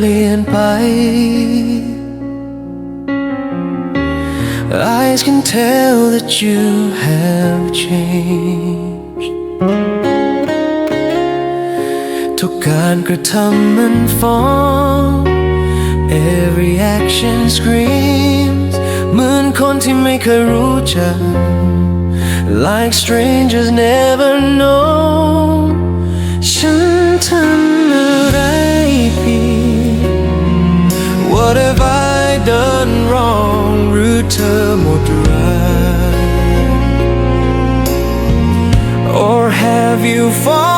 เปลี่ยนไป Eyes can tell that you have changed ทุกการกระทำมันฟ้อง Every action screams เหมือนคนที่ไม่เคยรู้จัก Like strangers never know ฉันทำ เธอหมดรัก Or have you fallen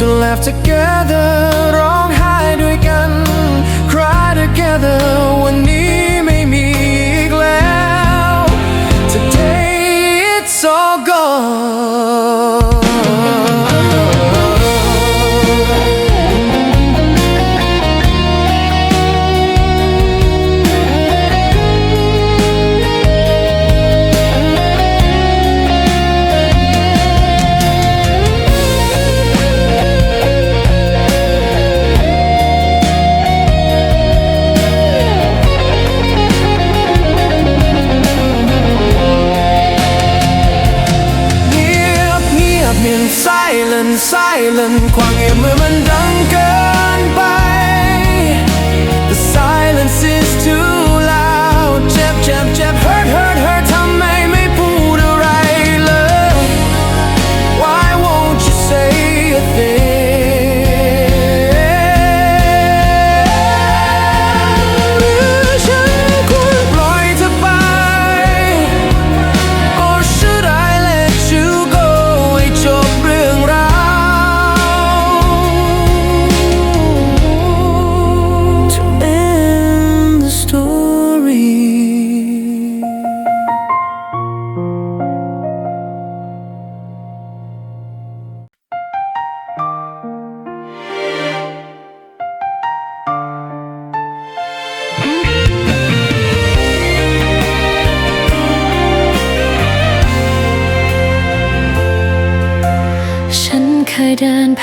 to laugh together ร้องไห้ด้วยกัน Cry together วันนี้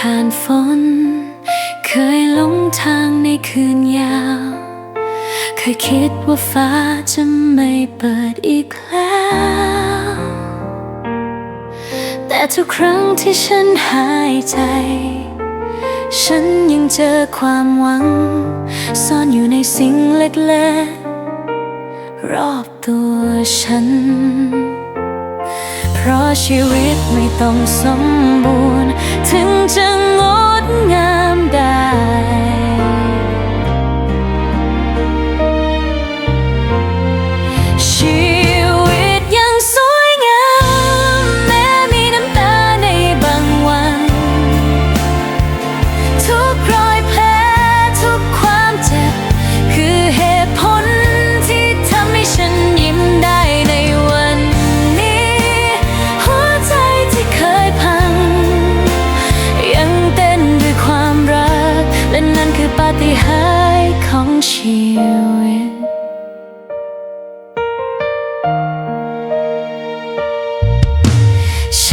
ผ่านฝน เคยหลงทางในคืนยาว เคยคิดว่าฟ้าจะไม่เปิดอีกแล้ว แต่ทุกครั้งที่ฉันหายใจ ฉันยังเจอความหวัง ซ่อนอยู่ในสิ่งเล็กๆ รอบตัวฉัน เพราะชีวิตไม่ต้องสมบูรณ์ ถึงจะงดงาม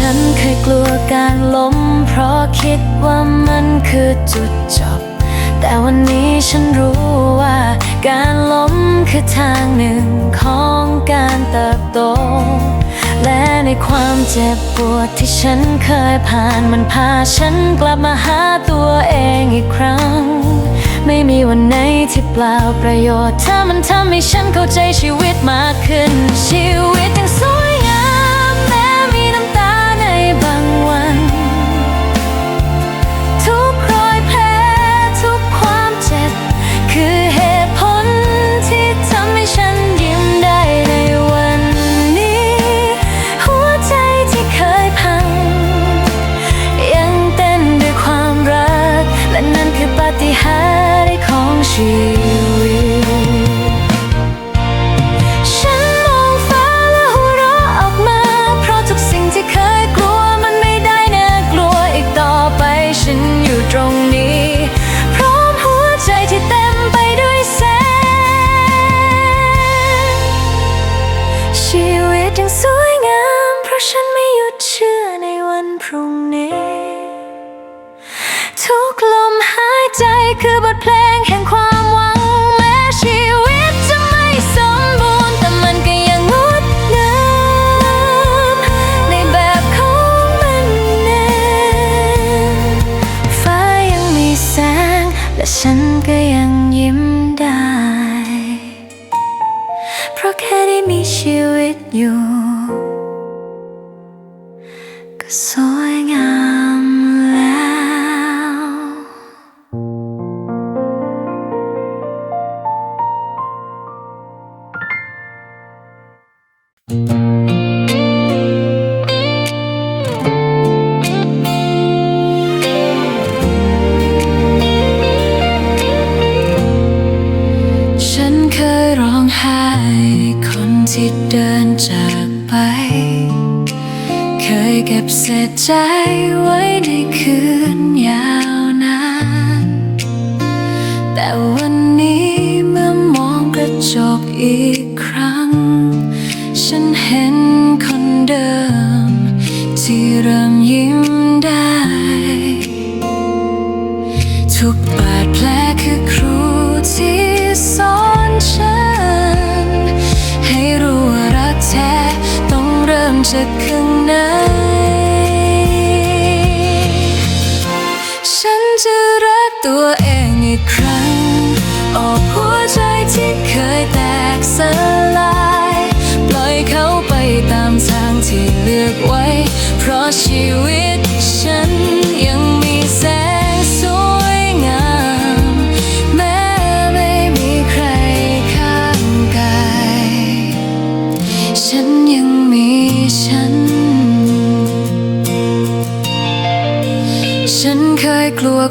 ฉันเคยกลัวการล้ม เพราะคิดว่ามันคือจุดจบ แต่วันนี้ฉันรู้ว่า การล้มคือทางหนึ่งของการเติบโต และในความเจ็บปวดที่ฉันเคยผ่านมันพาฉันกลับมาหาตัวเองอีกครั้ง ไม่มีวันไหนที่เปล่าประโยชน์ ถ้ามันทำให้ฉันเข้าใจชีวิตมากขึ้นชีว ti. ก็สวยงามแล้ว ฉันเคยร้องไห้คนที่เดินจากไป เก็บเศษใจไว้ในคืนยาวนานแต่วันนี้เมื่อมองกระจกอีกครั้ง ฉันเห็นคนเดิม ที่เริ่มยิ้มได้ ทุกบาดแผลคือครูที่สอนฉัน ให้รู้ว่ารักแท้ต้องเริ่มจากข้าง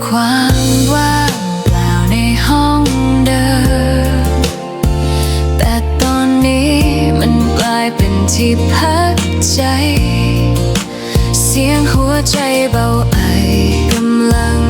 ความว่างเปล่าในห้องเดิม แต่ตอนนี้มันกลายเป็นที่พักใจ เสียงหัวใจเบาไอกำลัง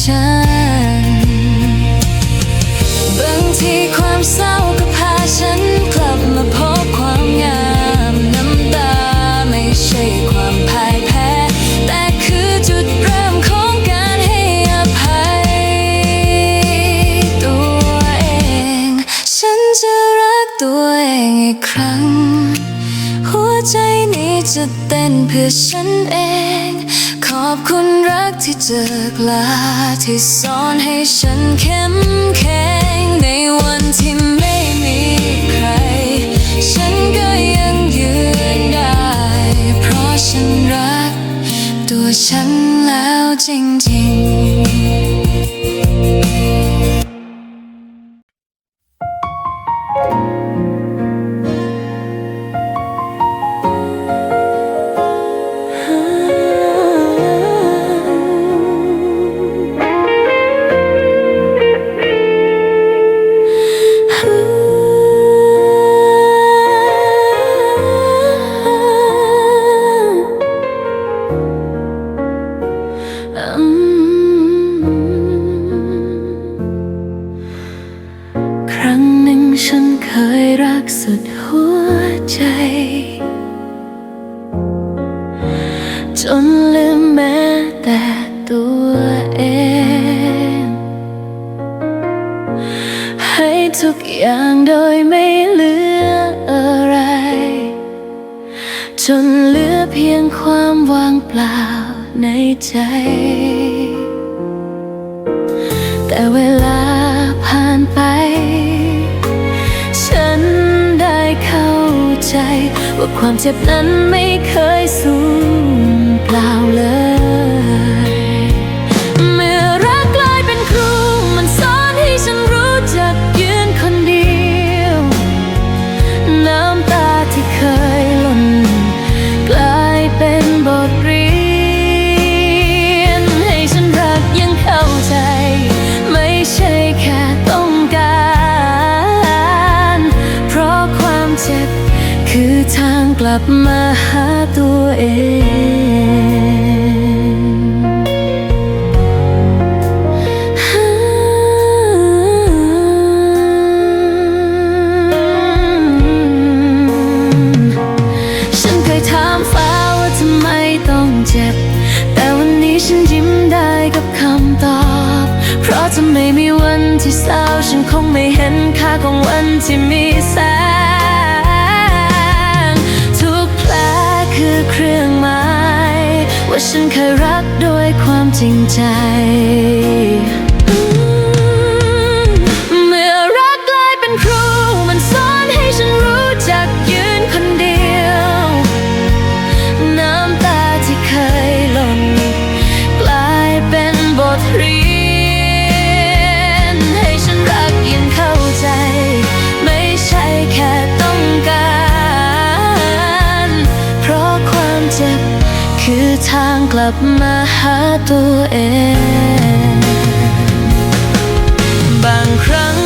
ฉัน บางทีความเศร้าก็พาฉันกลับมาพบความงามน้ำตาไม่ใช่ความพ่ายแพ้ แต่คือจุดเริ่มของการให้อภัย ตัวเอง ฉันจะรักตัวเองอีกครั้ง หัวใจนี้จะเต้นเพื่อฉันเอง ขอบคุณรักที่เจอกลาที่สอนให้ฉันเข้มแข็งในวันที่ไม่มีใคร ฉันก็ยังยืนได้ เพราะฉันรัก ตัวฉันแล้วจริงๆ ฉันเคยรักสุดหัวใจ จนลืมแม้แต่ตัวเอง ให้ทุกอย่างโดยไม่เหลืออะไร จนเหลือเพียงความว่างเปล่าในใจ ว่าความเจ็บนั้นไม่เคยสูญเปล่าเลย ลับมาหาตัวเองฉันเคยถามฟ้าว่าทำไมต้องเจ็บ แต่วันนี้ฉันยิ้มได้กับคำตอบ เพราะจะไม่มีวันที่เศร้าฉันคงไม่เห็นค่าของวันที่มีแสง ว่าฉันเคยรักด้วยความจริงใจ บมาหาตัวเอง บางครั้ง